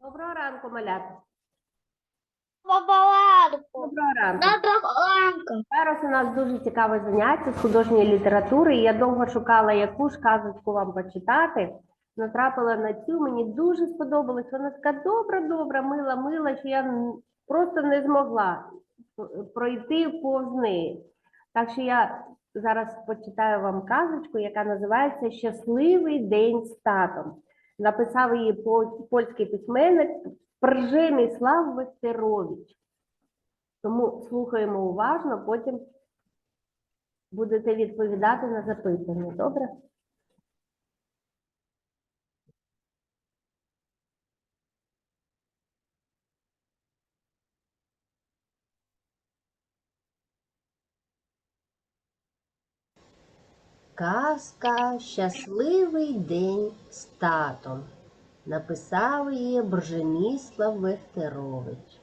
Доброго ранку, малята. Доброго ранку. Доброго Зараз у нас дуже цікаве заняття з художньої літератури. і Я довго шукала, яку ж казочку вам почитати. Натрапила на цю, мені дуже сподобалось. Вона така добра, добра, мила, мила, що я просто не змогла пройти повз неї. Так що я зараз почитаю вам казочку, яка називається Щасливий день з татом. Написав її польський письменник Пржеміслав Вестерович. Тому слухаємо уважно, потім будете відповідати на запитання. Добре? Казка Щасливий день з татом. Написав її Бржеміслав Вехтерович.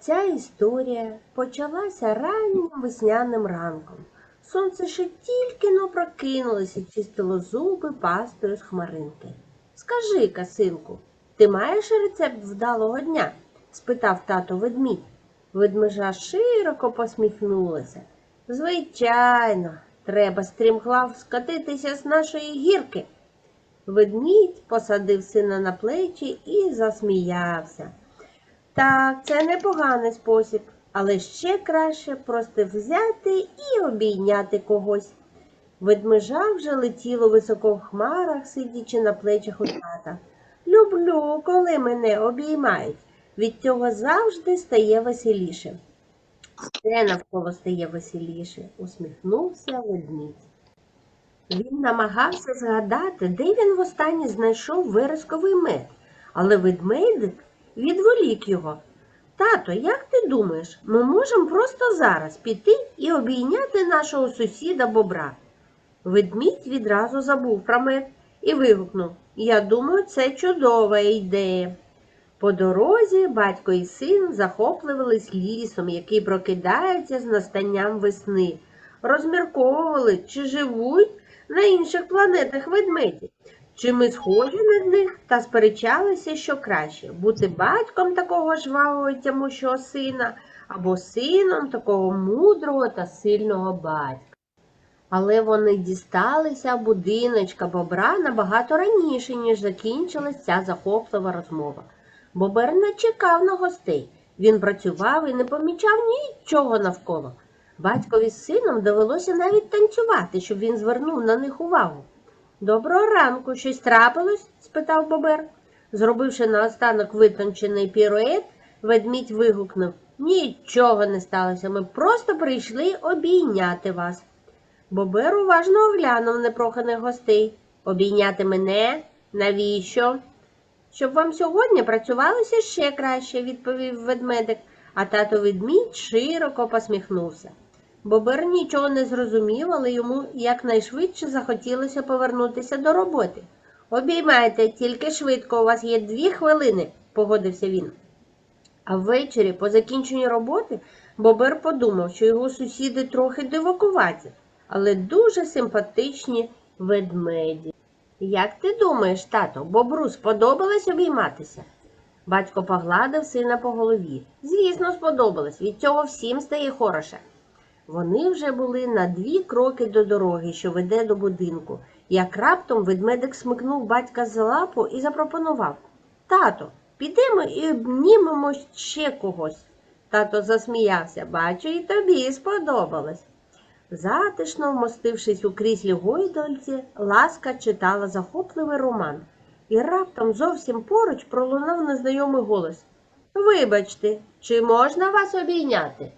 Ця історія почалася раннім весняним ранком. Сонце ще тільки но прокинулося і чистило зуби пастою з хмаринки. Скажи, синку, ти маєш рецепт вдалого дня? спитав тато ведмідь. Ведмежа широко посміхнулася. Звичайно, треба стрімглав скотитися з нашої гірки. Ведмідь посадив сина на плечі і засміявся. Так, це непоганий спосіб, але ще краще просто взяти і обійняти когось. Ведмежа вже летіло високо в хмарах, сидячи на плечах у тата. Люблю, коли мене обіймають. Від цього завжди стає веселіше. Все навколо стає веселіше, усміхнувся ведмідь. Він намагався згадати, де він востаннє знайшов вересковий мед, але ведмедик відволік його. Тато, як ти думаєш, ми можемо просто зараз піти і обійняти нашого сусіда бобра? Ведмідь відразу забув про мед і вигукнув Я думаю, це чудова ідея. По дорозі батько і син захоплювались лісом, який прокидається з настанням весни. Розмірковували, чи живуть на інших планетах ведмеді, чи ми схожі на них та сперечалися, що краще бути батьком такого жвавого тямущого сина або сином такого мудрого та сильного батька. Але вони дісталися будиночка бобра набагато раніше, ніж закінчилась ця захоплива розмова. Бобер не чекав на гостей. Він працював і не помічав нічого навколо. Батькові з сином довелося навіть танцювати, щоб він звернув на них увагу. Доброго ранку, щось трапилось? спитав Бобер. Зробивши наостанок витончений пірует, ведмідь вигукнув Нічого не сталося, ми просто прийшли обійняти вас. Бобер уважно оглянув непроханих гостей. Обійняти мене? Навіщо? Щоб вам сьогодні працювалося ще краще, відповів ведмедик, а тато ведмідь широко посміхнувся. Бобер нічого не зрозумів, але йому якнайшвидше захотілося повернутися до роботи. Обіймайте, тільки швидко, у вас є дві хвилини, погодився він. А ввечері, по закінченні роботи, Бобер подумав, що його сусіди трохи дивакуваті, але дуже симпатичні ведмеді. Як ти думаєш, тато, бобру сподобалось обійматися? Батько погладив сина по голові. Звісно, сподобалось, від цього всім стає хороше. Вони вже були на дві кроки до дороги, що веде до будинку, як раптом ведмедик смикнув батька за лапу і запропонував Тато, підемо і обнімемо ще когось. Тато засміявся, бачу, і тобі сподобалось. Затишно вмостившись у кріслі гойдольці, ласка читала захопливий роман, і раптом зовсім поруч пролунав незнайомий голос Вибачте, чи можна вас обійняти?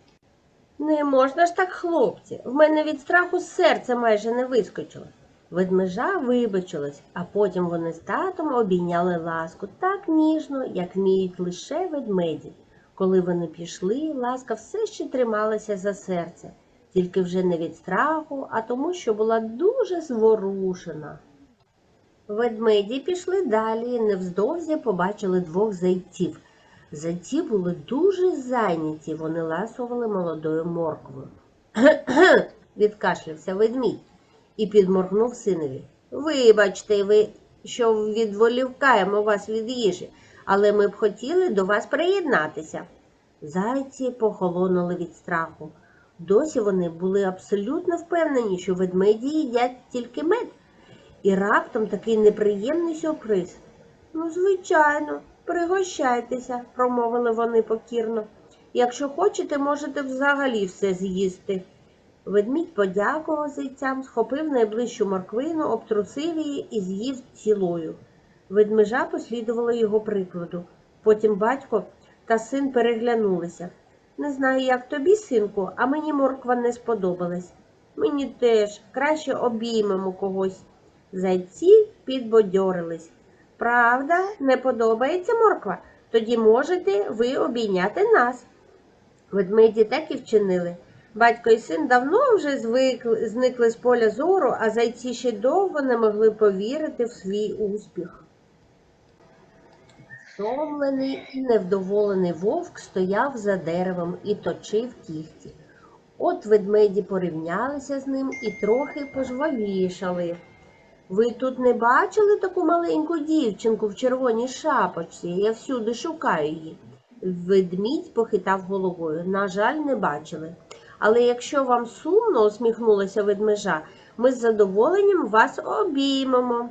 Не можна ж так, хлопці. В мене від страху серце майже не вискочило. Ведмежа вибачилась, а потім вони з татом обійняли ласку так ніжно, як вміють лише ведмеді. Коли вони пішли, ласка все ще трималася за серце, тільки вже не від страху, а тому, що була дуже зворушена. Ведмеді пішли далі невздовзі побачили двох зайців. Зайці були дуже зайняті, вони ласували молодою морквою. відкашлявся ведмідь і підморгнув синові. Вибачте, ви, що відволікаємо вас від їжі, але ми б хотіли до вас приєднатися. Зайці похолонули від страху. Досі вони були абсолютно впевнені, що ведмеді їдять тільки мед. І раптом такий неприємний сюрприз. Ну, звичайно, пригощайтеся, промовили вони покірно. Якщо хочете, можете взагалі все з'їсти. Ведмідь подякував зайцям, схопив найближчу морквину, обтрусив її і з'їв цілою. Ведмежа послідувала його прикладу. Потім батько та син переглянулися. Не знаю, як тобі, синку, а мені морква не сподобалась. Мені теж краще обіймемо когось. Зайці підбодьорились. Правда, не подобається морква? Тоді можете ви обійняти нас. Ведмеді так і вчинили. Батько і син давно вже звикли, зникли з поля зору, а зайці ще довго не могли повірити в свій успіх. Втомлений і невдоволений вовк стояв за деревом і точив кігті. От ведмеді порівнялися з ним і трохи пожвавішали. Ви тут не бачили таку маленьку дівчинку в червоній шапочці? Я всюди шукаю її. Ведмідь похитав головою. На жаль, не бачили. Але якщо вам сумно, усміхнулася ведмежа, ми з задоволенням вас обіймемо.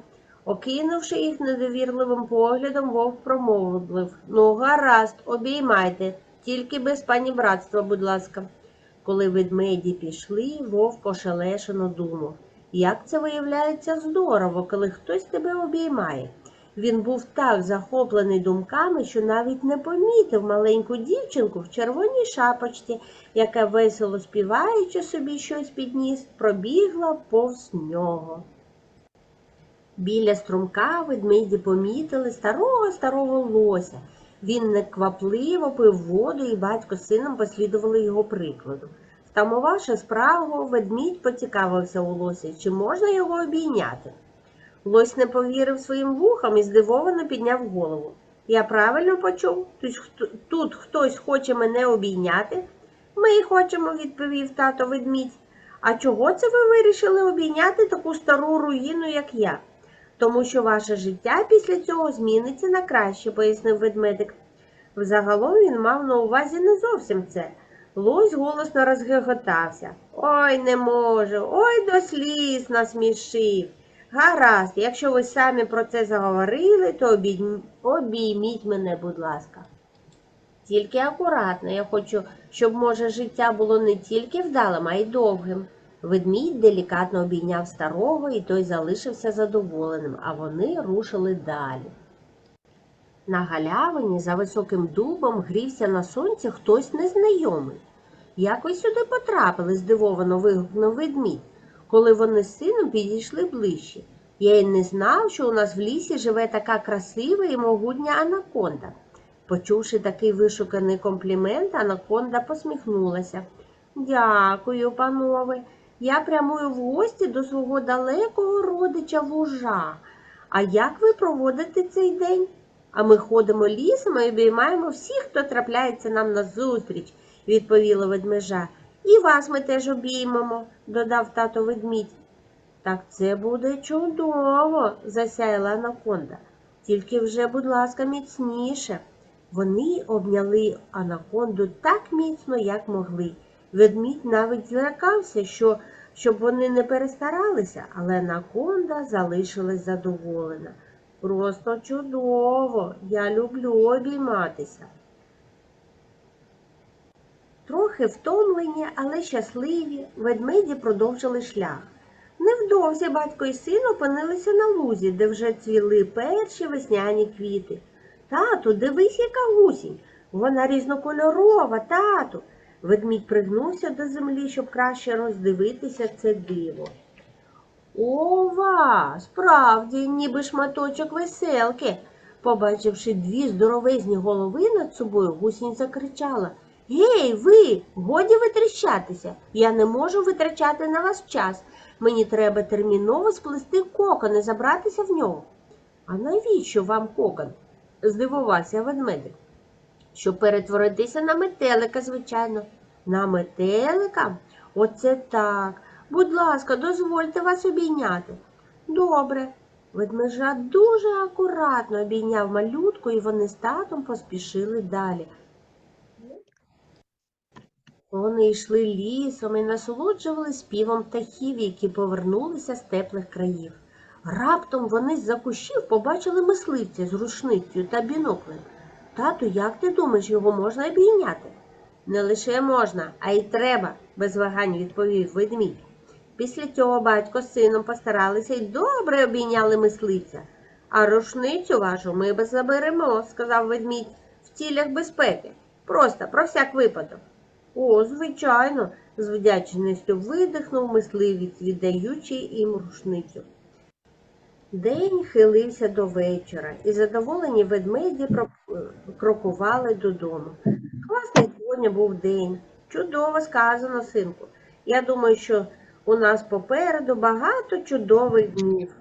Окинувши їх недовірливим поглядом, вовк промовив Ну, гаразд, обіймайте, тільки без панібратства, будь ласка. Коли ведмеді пішли, вовк ошелешено думав. Як це виявляється здорово, коли хтось тебе обіймає. Він був так захоплений думками, що навіть не помітив маленьку дівчинку в червоній шапочці, яка весело співаючи собі щось підніс, пробігла повз нього. Біля струмка ведмеді помітили старого старого лося. Він неквапливо пив воду, і батько з сином послідували його прикладу. Втамувавши справу, ведмідь поцікавився у лося, чи можна його обійняти. Лось не повірив своїм вухам і здивовано підняв голову. Я правильно почув? Тут, хтось хоче мене обійняти? Ми хочемо, відповів тато ведмідь. А чого це ви вирішили обійняти таку стару руїну, як я? Тому що ваше життя після цього зміниться на краще, пояснив ведмедик. Взагалом він мав на увазі не зовсім це. Лось голосно розгеготався. Ой, не можу, ой, до сліз насмішив. Гаразд, якщо ви самі про це заговорили, то обійм- обійміть мене, будь ласка. Тільки акуратно, я хочу, щоб може життя було не тільки вдалим, а й довгим. Ведмідь делікатно обійняв старого, і той залишився задоволеним, а вони рушили далі. На галявині за високим дубом грівся на сонці хтось незнайомий. Як ви сюди потрапили? здивовано вигукнув ведмідь, коли вони з сином підійшли ближче. Я й не знав, що у нас в лісі живе така красива і могутня анаконда. Почувши такий вишуканий комплімент, анаконда посміхнулася. Дякую, панове. Я прямую в гості до свого далекого родича вужа. А як ви проводите цей день? А ми ходимо лісом і обіймаємо всіх, хто трапляється нам назустріч, відповіла ведмежа. І вас ми теж обіймемо, додав тато ведмідь. Так це буде чудово, засяяла анаконда. Тільки вже, будь ласка, міцніше. Вони обняли анаконду так міцно, як могли. Ведмідь навіть злякався, що, щоб вони не перестаралися, але анаконда залишилась задоволена. Просто чудово, я люблю обійматися. Трохи втомлені, але щасливі, ведмеді продовжили шлях. Невдовзі батько і син опинилися на лузі, де вже цвіли перші весняні квіти. Тату, дивись, яка гусінь. Вона різнокольорова, тату. Ведмідь пригнувся до землі, щоб краще роздивитися це диво. Ова, справді, ніби шматочок веселки. Побачивши дві здоровезні голови над собою, гусінь закричала Гей, ви, годі витріщатися. Я не можу витрачати на вас час. Мені треба терміново сплести кокон і забратися в нього. А навіщо вам кокон? здивувався ведмедик. Щоб перетворитися на метелика, звичайно. На метелика? Оце так. Будь ласка, дозвольте вас обійняти. Добре. Ведмежа дуже акуратно обійняв малютку, і вони з татом поспішили далі. Вони йшли лісом і насолоджували співом птахів, які повернулися з теплих країв. Раптом вони з-за кущів побачили мисливця з рушницею та біноклем. Тату, як ти думаєш, його можна обійняти? Не лише можна, а й треба, без вагань відповів ведмідь. Після цього батько з сином постаралися й добре обійняли мисливця. А рушницю вашу ми би заберемо, сказав ведмідь, в цілях безпеки. Просто про всяк випадок. О, звичайно, з вдячністю видихнув мисливець, віддаючи їм рушницю. День хилився до вечора, і задоволені ведмеді крокували додому. Класний сьогодні був день. Чудово сказано, синку. Я думаю, що у нас попереду багато чудових днів.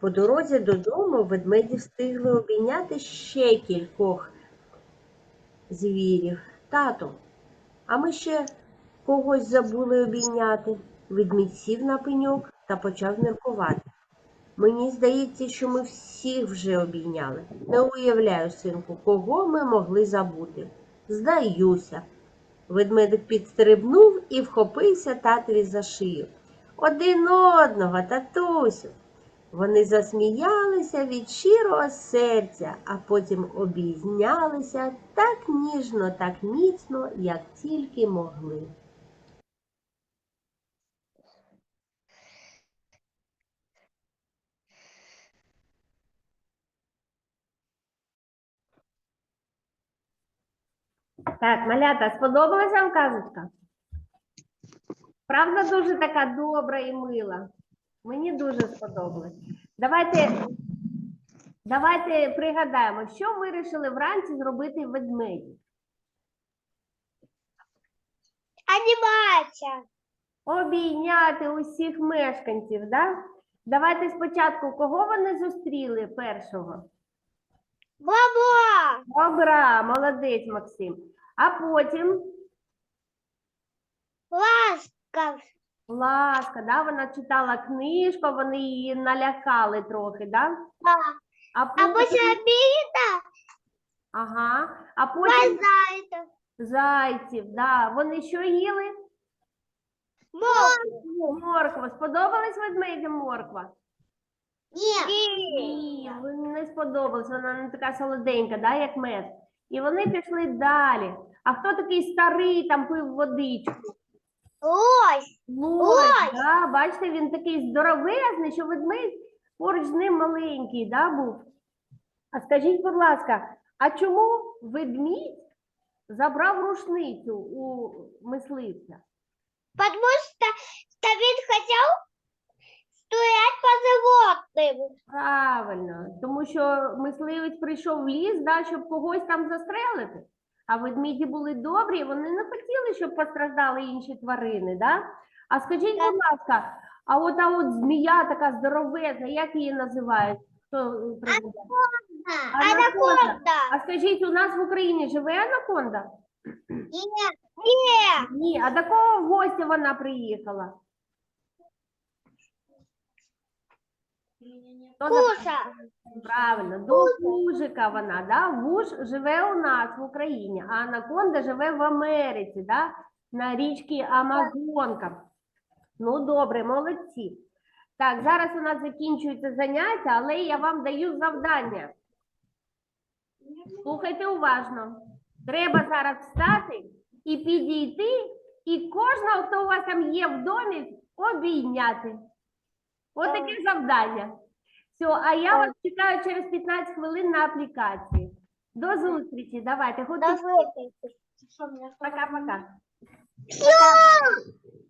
По дорозі додому ведмеді встигли обійняти ще кількох звірів. Тато, а ми ще когось забули обійняти. Ведмідь сів на пеньок та почав міркувати. Мені здається, що ми всіх вже обійняли. Не уявляю, синку, кого ми могли забути. Здаюся. Ведмедик підстрибнув і вхопився татові за шию. Один одного, татусю. Вони засміялися від щирого серця, а потім обійнялися так ніжно, так міцно, як тільки могли. Так, малята, сподобалася вам казочка? Правда, дуже така добра і мила. Мені дуже сподобалось. Давайте, давайте пригадаємо, що ми вирішили вранці зробити ведмеді. Одеваться. Обійняти усіх мешканців, да? Давайте спочатку, кого вони зустріли першого? Баба. Добра, молодець, Максим. А потім Ласка. ласка, да? вона читала книжку, вони її налякали трохи, да? А А потім, после обеда ага, а потім зайца. зайців, да. Вони що їли? Морква. Сподобалась ведмедям морква? Нет. Ні, не сподобалась, вона не така солоденька, да, як мед. І вони пішли далі. А хто такий старий там пив водичку? Лось. Лось, Лось! да, бачите, він такий здоровезний, що ведмедь поруч з ним маленький, да, був. А скажіть, будь ласка, а чому ведмідь забрав рушницю у мисливця? Потому Правильно, тому що мисливець прийшов в ліс, да, щоб когось там застрелити. А ведмеді були добрі, вони не хотіли, щоб постраждали інші тварини. Да? А скажіть, будь ласка, а от та от змія така здоровезна, як її називають? Хто е. Анаконда. Анаконда. А скажіть, у нас в Україні живе анаконда? Нет. Нет. Ні, а до кого в гості вона приїхала? Хто Куша. Правильно, до вужика вона, да? Вуж живе у нас в Україні, а анаконда живе в Америці, да? на річці Амазонка. Ну, добре, молодці. Так, зараз у нас закінчується заняття, але я вам даю завдання. Слухайте уважно. Треба зараз встати і підійти, і кожного, хто у вас там є в домі, обійняти. Ось таке завдання. Все, а я вас чекаю через 15 хвилин на аплікації. До зустрічі. Давайте, Давайте. Пока-пока. Всё.